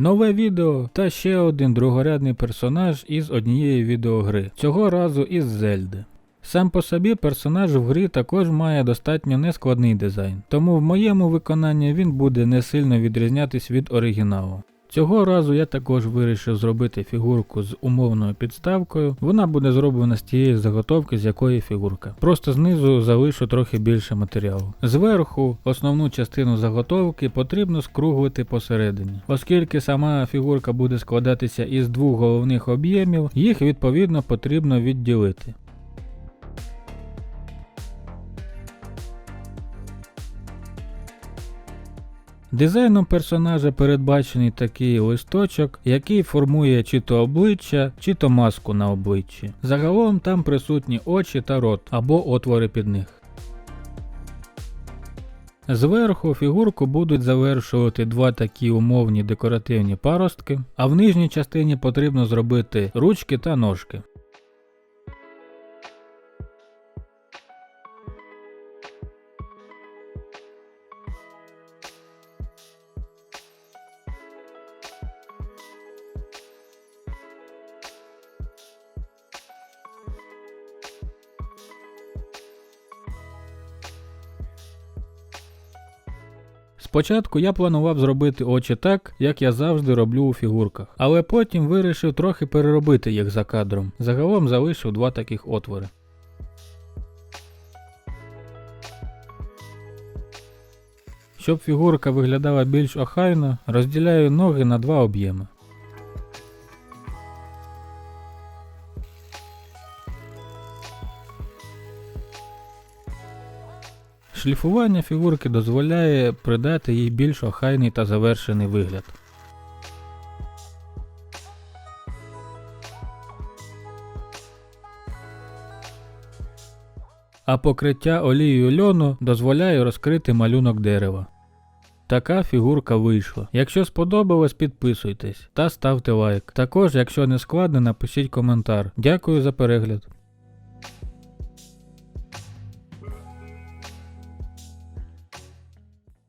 Нове відео та ще один другорядний персонаж із однієї відеогри, цього разу із Зельди. Сам по собі персонаж в грі також має достатньо нескладний дизайн, тому в моєму виконанні він буде не сильно відрізнятись від оригіналу. Цього разу я також вирішив зробити фігурку з умовною підставкою. Вона буде зроблена з тієї заготовки, з якої фігурка. Просто знизу залишу трохи більше матеріалу. Зверху основну частину заготовки потрібно скруглити посередині. Оскільки сама фігурка буде складатися із двох головних об'ємів, їх відповідно потрібно відділити. Дизайном персонажа передбачений такий листочок, який формує чи то обличчя, чи то маску на обличчі. Загалом там присутні очі та рот або отвори під них. Зверху фігурку будуть завершувати два такі умовні декоративні паростки, а в нижній частині потрібно зробити ручки та ножки. Спочатку я планував зробити очі так, як я завжди роблю у фігурках, але потім вирішив трохи переробити їх за кадром. Загалом залишив два таких отвори. Щоб фігурка виглядала більш охайно, розділяю ноги на два об'єми. Шліфування фігурки дозволяє придати їй більш охайний та завершений вигляд. А покриття олією льону дозволяє розкрити малюнок дерева. Така фігурка вийшла. Якщо сподобалось, підписуйтесь та ставте лайк. Також, якщо не складно, напишіть коментар. Дякую за перегляд.